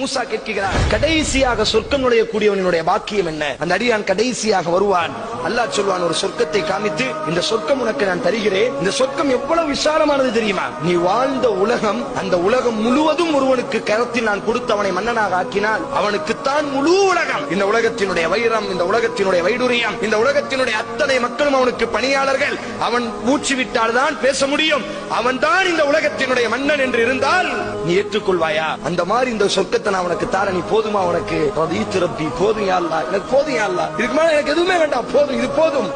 மூசா கேட்கிறார் கடைசியாக சொர்க்கம் நுழைய கூடியவனுடைய பாக்கியம் என்ன? அந்த அடியான் கடைசியாக வருவான். அல்லாஹ் சொல்வான் ஒரு சொர்க்கத்தை காமித்து இந்த சொர்க்கம் உனக்கு நான் தருகிறேன். இந்த சொர்க்கம் எவ்வளவு விசாலமானது தெரியுமா? நீ வாழ்ந்த உலகம் அந்த உலகம் முழுவதும் ஒருவனுக்கு கரத்தில் நான் கொடுத்து அவனை மன்னனாக ஆக்கினால் அவனுக்குத்தான் முழு உலகம். இந்த உலகத்தினுடைய வைரம் இந்த உலகத்தினுடைய வைடுரியம் இந்த உலகத்தினுடைய அத்தனை மக்களும் அவனுக்கு பணியாளர்கள். அவன் மூச்சு விட்டால் தான் பேச முடியும். அவன் தான் இந்த உலகத்தினுடைய மன்னன் என்று இருந்தால் நீ ஏற்றுக்கொள்வாயா? அந்த மாதிரி இந்த சொர்க்கத்தை நான் உனக்கு தார நீ போதுமா உனக்கு? ரதீத்து ரப்பி போதும் யாழ்லா எனக்கு போதும் யாழ்லா இதுக்கு மேல எனக்கு எதுவுமே வேண்டாம். போதும் இது போதும்.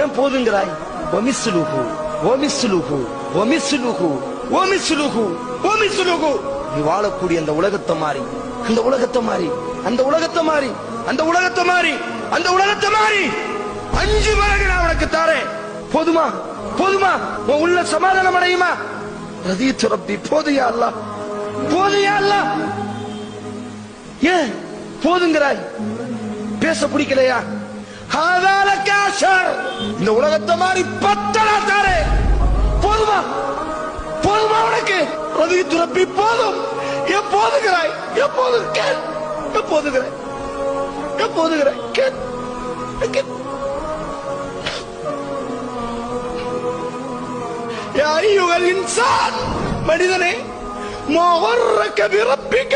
ஏன் போதுங்கிறாய்? ஒமிசுலுகு ஒமிசுலுகு ஒமிசுலுகு ஒமிசுலுகு ஒமிசுலுகு நீ வாழக்கூடிய அந்த உலகத்தை மாறி அந்த உலகத்தை மாறி அந்த உலகத்தை மாறி அந்த உலகத்தை மாறி அந்த உலகத்தை மாறி. அஞ்சு மடங்கு நான் உனக்கு தாரேன் போதுமா? போதுமா? உன் உள்ள சமாதானம் அடையுமா? ரதீத்து ரப்பி போதையா அல்ல போதையா அல்லாஹ். ஏன் போதுங்கிறாய் பேச பிடிக்கலையா ஹாதால காஷர் இந்த உலகத்தை மாதிரி பத்தலா தாரே போதுமா போதுமா உனக்கு ரதி துரப்பி போதும் ஏன் போதுகிறாய் எப்போது கேள் எப்போதுகிறாய் எப்போதுகிறாய் கேள் கேள் يا أيها الإنسان மனிதனே ما غرك بربك